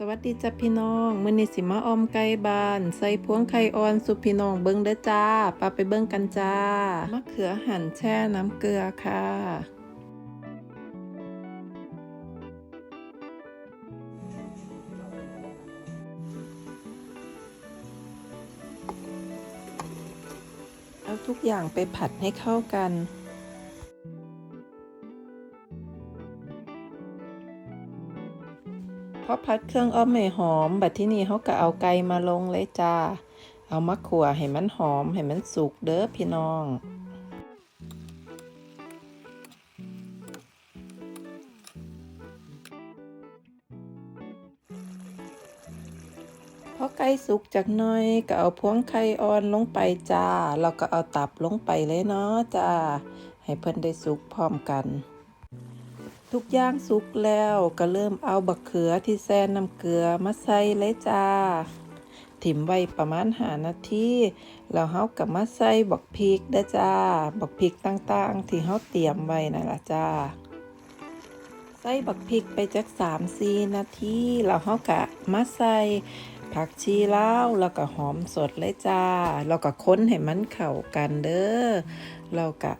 สวัสดีจ้ะพี่น้องมื้อนี้สิมาออมไก่บาน ใส่พวงไข่ออนสุพี่น้องเบิ่งเด้อจ้าปาไปเบิ่งกันจ้ามะเขือหั่นแช่น้ำเกลือค่ะเอาทุกอย่างไปผัดให้เข้ากัน พอผัดเครื่องอ้อมให้หอม บัดที่นี่เขาก็เอาไก่มาลงเลยจ้า เอามาขั่วให้มันหอม ให้มันสุกเด้อพี่น้องพอไก่สุกจากน้อยก็เอาพวงไข่อ่อนลงไปจ้า แล้วก็เอาตับลงไปเลยเนาะจ้า ให้เพิ่นได้สุกพร้อมกัน ทุกอย่างสุกแล้วก็เริ่มเอาบักเขือที่แซ่น้ำเกลือมาใส่เลยจ้า ถิ่มไว้ประมาณหานาทีแล้วเฮาก็มาใส่บักพริกเด้จ้า บักพริกต่างๆ ที่เฮาเตรียมไว้นั่นล่ะจ้า ใส่บักพริกไปจัก3-4นาทีแล้วเฮาก็มาใส่ผักชีลาวแล้วก็หอมสดเลยจ้า แล้วก็ค้นให้มันเข้ากันเด้อแล้วก็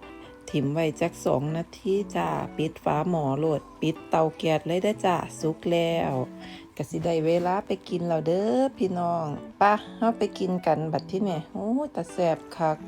ถิ่มไว้จักสองนาทีจ้า ปิดฝาหม้อโหลด ปิดเตาแก๊สเลยได้จ้าสุกแล้วก็สิได้เวลาไปกินเราเด้อพี่น้องป่ะเฮาไปกินกันบัดที่นี่โอ้ตาแสบคัก